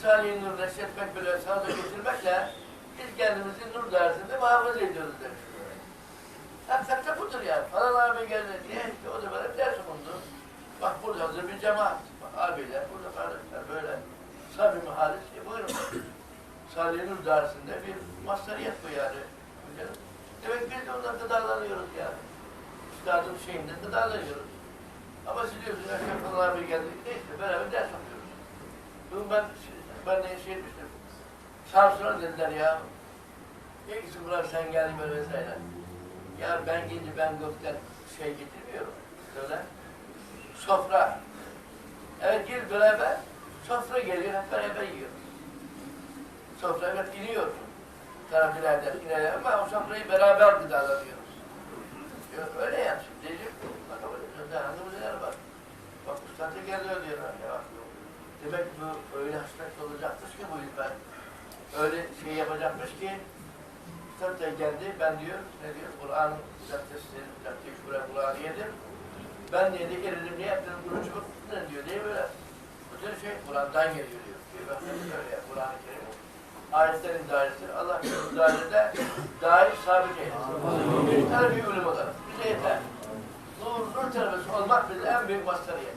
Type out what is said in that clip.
Risale-i Nur neşretmek böyle sağda getirmekle biz kendimizi nur dersinde muhafaza ediyoruz demiş. Hakikaten budur yani. Falan abi geldi diye işte o da böyle ders okundu. Bak burada hazır bir cemaat. Bak abiler, burada kardeşler böyle samimi halis. E buyurun. Salih Nur dersinde bir mastariyet bu yani. Demek biz de ondan gıdalanıyoruz yani. Üstadın şeyinden gıdalanıyoruz. Ama siz diyorsunuz, Eşref falan abi geldi. Neyse beraber ders okuyoruz. Bugün ben, de şey etmiştim. Samsun'a dediler ya. İlk Murat sen geldin böyle vesaire. Ya ben gidince ben gökten şey getirmiyorum. Söyle. Sofra. Evet gel beraber. Sofra geliyor hep beraber yiyoruz. Sofra evet. Tarafçılardan inerler ama o sofrayı beraber gıdalanıyoruz. Yok öyle yani şimdi diyecek. Bak ama hangi neler var. Bak ustadı geliyor diyorlar ya. Demek bu öyle hasret olacakmış ki bu yüzden. Öyle şey yapacakmış ki da geldi, ben diyor, ne diyor, Kur'an caddesi, cadde şura Kur'an'ı yedim. Ben dedi, eridim, ne yaptın, bunu çubuk ne diyor, mi böyle? Bütün şey Kur'an'dan geliyor diyor. Bir bak, öyle Kur'an-ı Kerim. Ayetlerin dairesi, Allah bu dairede dair sabit eylesin. Her bir ölüm olarak, bize yeter. Nur, nur talebesi olmak bize en büyük mastariyet.